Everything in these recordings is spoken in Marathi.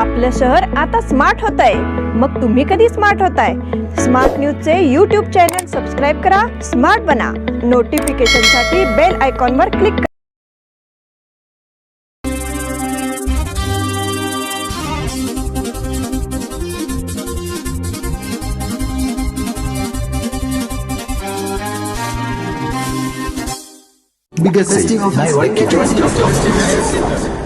आपलं शहर आता स्मार्ट होत आहे मग तुम्ही कधी स्मार्ट होताय? स्मार्ट न्यूजचे यूट्यूब चॅनल सबस्क्राईब करा स्मार्ट बना. नोटिफिकेशनसाठी बेल आयकॉनवर क्लिक करा. Biggest festival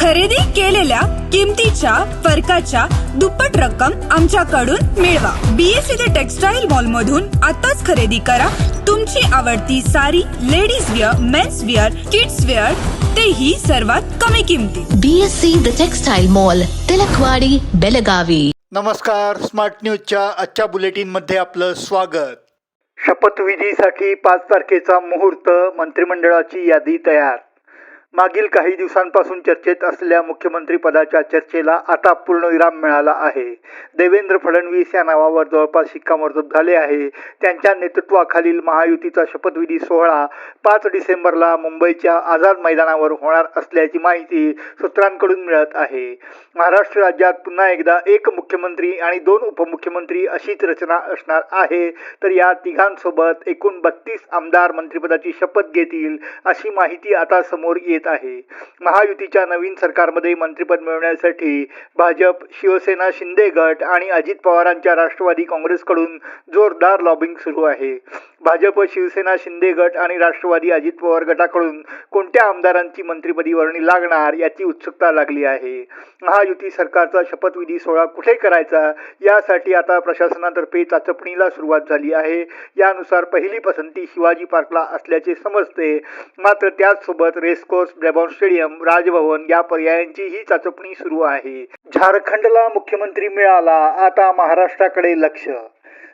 खरेदी केलेल्या किमतीच्या फरकाच्या दुप्पट रक्कम आमच्याकडून मिळवा. बीएससी ते टेक्सटाईल मॉल मधून आताच खरेदी करा. तुमची आवडती sari ladies wear men's wear kids wear तेही सर्वात कमी किमतीत BSc The Textile Mall, Tilakwadi Belagavi. नमस्कार स्मार्ट न्यूजच्या आजच्या बुलेटिनमध्ये आपलं स्वागत. शपथविधीसाठी पाच तारखेचा मुहूर्त मंत्रिमंडळाची यादी तयार. मागील काही दिवसांपासून चर्चेत असलेल्या मुख्यमंत्री पदाच्या चर्चेला आता पूर्णविराम मिळाला आहे. देवेंद्र फडणवीस या नावावर जवळपास शिक्कामोर्तब झाले आहे. त्यांच्या नेतृत्वाखालील महायुतीचा शपथविधी सोहळा पाच डिसेंबरला मुंबईच्या आझाद मैदानावर होणार असल्याची माहिती सूत्रांकडून मिळत आहे. महाराष्ट्र राज्यात पुन्हा एकदा एक मुख्यमंत्री आणि दोन उपमुख्यमंत्री अशीच रचना असणार आहे. तर या तिघांसोबत एकूण बत्तीस आमदार मंत्रिपदाची शपथ घेतील अशी माहिती आता समोर येत आहे. महायुतीच्या नवीन सरकारमध्ये मंत्रिपद मिळवण्यासाठी भाजप शिवसेना शिंदे गट आणि अजित पवारांच्या राष्ट्रवादी काँग्रेसकडून जोरदार लॉबिंग सुरू आहे. भाजप शिवसेना शिंदे गट आणि राष्ट्रवादी अजित पवार गटाकडून कोणत्या आमदारांची मंत्रिपदी वर्णी लागणार याची उत्सुकता लागली आहे? महायुती सरकारचा शपथविधी सोहळा कुठे करायचा? यासाठी आता प्रशासनातर्फे चाचपणीला सुरुवात झाली आहे. यानुसार पहिली पसंती शिवाजी पार्कला असल्याचे समजते. मात्र त्याचसोबत रेसकोर्स ब्रेबॉन स्टेडियम राजभवन या पर्यायांचीही चाचपणी सुरू आहे. झारखंडला मुख्यमंत्री मिळाला. आता महाराष्ट्राकडे लक्ष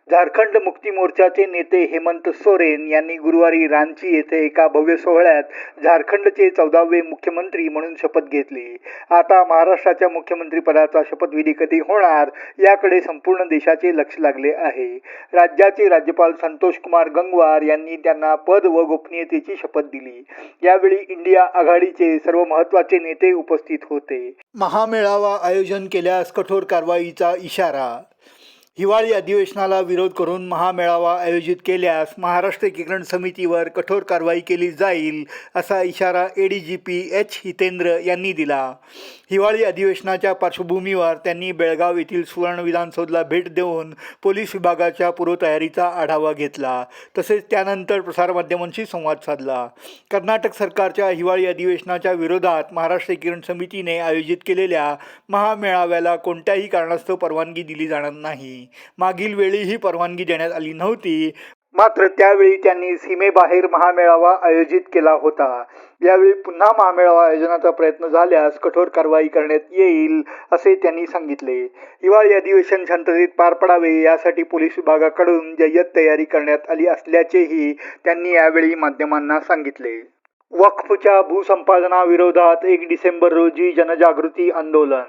झारखंड मुक्ती मोर्चाचे नेते हेमंत सोरेन यांनी गुरुवारी रांची येथे एका भव्य सोहळ्यात झारखंडचे चौदावे मुख्यमंत्री म्हणून शपथ घेतली. आता महाराष्ट्राच्या मुख्यमंत्री पदाचा शपथविधी कधी होणार याकडे संपूर्ण देशाचे लक्ष लागले आहे. राज्याचे राज्यपाल संतोष कुमार गंगवार यांनी त्यांना पद व गोपनीयतेची शपथ दिली. यावेळी इंडिया आघाडीचे सर्व महत्त्वाचे नेते उपस्थित होते. महामेळावा आयोजन केल्यास कठोर कारवाईचा इशारा हिवाळी अधिवेशनाला विरोध करून महामेळावा आयोजित केल्यास महाराष्ट्र एकीकरण समितीवर कठोर कारवाई केली जाईल असा इशारा A D G P H. Hitendra यांनी दिला. हिवाळी अधिवेशनाच्या पार्श्वभूमीवर त्यांनी बेळगाव येथील सुवर्ण विधानसौधला भेट देऊन पोलीस विभागाच्या पूर्वतयारीचा आढावा घेतला. तसेच त्यानंतर प्रसारमाध्यमांशी संवाद साधला. कर्नाटक सरकारच्या हिवाळी अधिवेशनाच्या विरोधात महाराष्ट्र एकीकरण समितीने आयोजित केलेल्या महामेळाव्याला कोणत्याही कारणास्तव परवानगी दिली जाणार नाही. मागील वेळी ही परवानगी देण्यात आली नव्हती. मात्र त्यावेळी त्यांनी सीमेबाहेर महामेळावा आयोजित केला होता. यावेळी पुन्हा महामेळावा आयोजनाचा प्रयत्न झाल्यास कठोर कारवाई करण्यात येईल असे त्यांनी सांगितले. हिवाळी अधिवेशन शांततेत पार पडावे यासाठी पोलीस विभागाकडून जय्यत तयारी करण्यात आली असल्याचेही त्यांनी यावेळी माध्यमांना सांगितले. वक्फच्या भूसंपादनाविरोधात एक डिसेंबर रोजी जनजागृती आंदोलन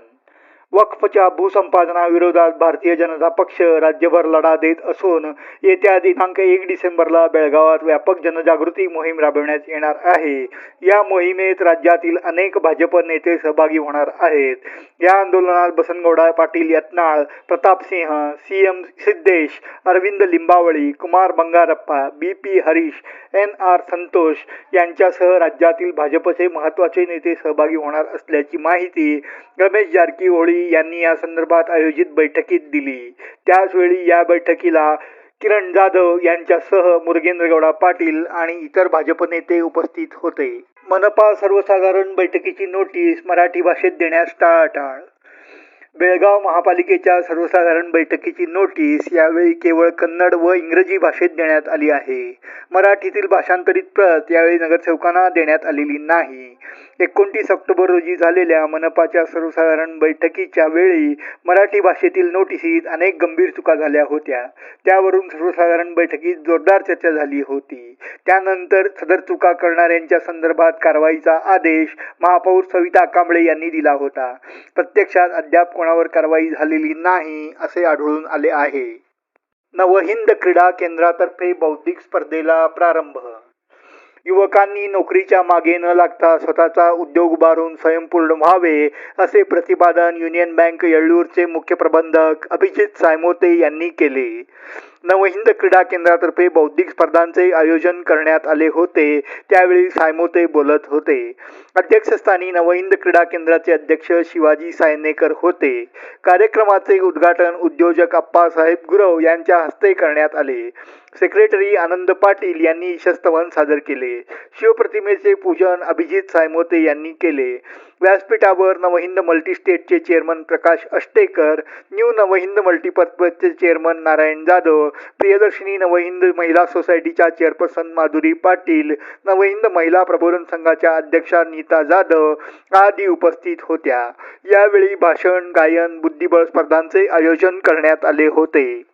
वक्फच्या भूसंपादनाविरोधात भारतीय जनता पक्ष राज्यभर लढा देत असून येत्या दिनांक एक डिसेंबरला बेळगावात व्यापक जनजागृती मोहीम राबविण्यात येणार आहे. या मोहिमेत राज्यातील अनेक भाजप नेते सहभागी होणार आहेत. या आंदोलनात Basanagouda Patil Yatnal Pratapsinh C M Siddhesh Arvind Limbavali Kumar Bangarappa B P Harish N R Santosh यांच्यासह राज्यातील भाजपचे महत्त्वाचे नेते सहभागी होणार असल्याची माहिती रमेश जारकीहोळी यांनी या संदर्भात आयोजित बैठकीत दिली. त्याचवेळी या बैठकीला किरण जाधव यांच्यासह मुरगेंद्रगौडा पाटील आणि इतर भाजप नेते उपस्थित होते. मनपा सर्वसाधारण बैठकीची नोटीस मराठी भाषेत देण्यास टाळाटाळ. बेळगाव महापालिकेच्या सर्वसाधारण बैठकीची नोटीस यावेळी केवळ कन्नड व इंग्रजी भाषेत देण्यात आली आहे. मराठीतील भाषांतरित प्रत यावेळी नगरसेवकांना देण्यात आलेली नाही. एकोणतीस ऑक्टोबर रोजी झालेल्या मनपाच्या सर्वसाधारण बैठकीच्या वेळी मराठी भाषेतील नोटिसीत अनेक गंभीर चुका झाल्या होत्या. त्यावरून सर्वसाधारण बैठकीत जोरदार चर्चा झाली होती. त्यानंतर सदर चुका करणाऱ्यांच्या संदर्भात कारवाईचा आदेश महापौर सविता कांबळे यांनी दिला होता. प्रत्यक्षात अद्याप कोणावर कारवाई झालेली नाही असे आढळून आले आहे. नवहिंद क्रीडा केंद्रातर्फे बौद्धिक स्पर्धेला प्रारंभ युवकांनी नोकरीच्या मागे न लागता स्वतःचा उद्योग उभारून स्वयंपूर्ण व्हावे असे प्रतिपादन युनियन बँक येळ्ळूरचे मुख्य प्रबंधक अभिजित सायमोते यांनी केले. नवहिंद क्रीडा केंद्रातर्फे बौद्धिक स्पर्धांचे आयोजन करण्यात आले होते. त्यावेळी सायमोते बोलत होते. अध्यक्षस्थानी नवहिंद क्रीडा केंद्राचे अध्यक्ष शिवाजी सायनेकर होते. कार्यक्रमाचे उद्घाटन उद्योजक अप्पासाहेब गुरव यांच्या हस्ते करण्यात आले. सेक्रेटरी आनंद पाटील यांनी शस्तवन सादर केले. शिवप्रतिमेचे पूजन अभिजित सायमोते यांनी केले. व्यासपीठावर नवहिंद मल्टीस्टेटचे चेअरमन प्रकाश अष्टेकर न्यू नवहिंद मल्टीपर्पजचे चेअरमन नारायण जाधव प्रियदर्शिनी नवहिंद महिला सोसायटीच्या चेअरपर्सन माधुरी पाटील नवहिंद महिला प्रबोधन संघाच्या अध्यक्षा नीता जाधव आदी उपस्थित होत्या. यावेळी भाषण गायन बुद्धिबळ स्पर्धांचे आयोजन करण्यात आले होते.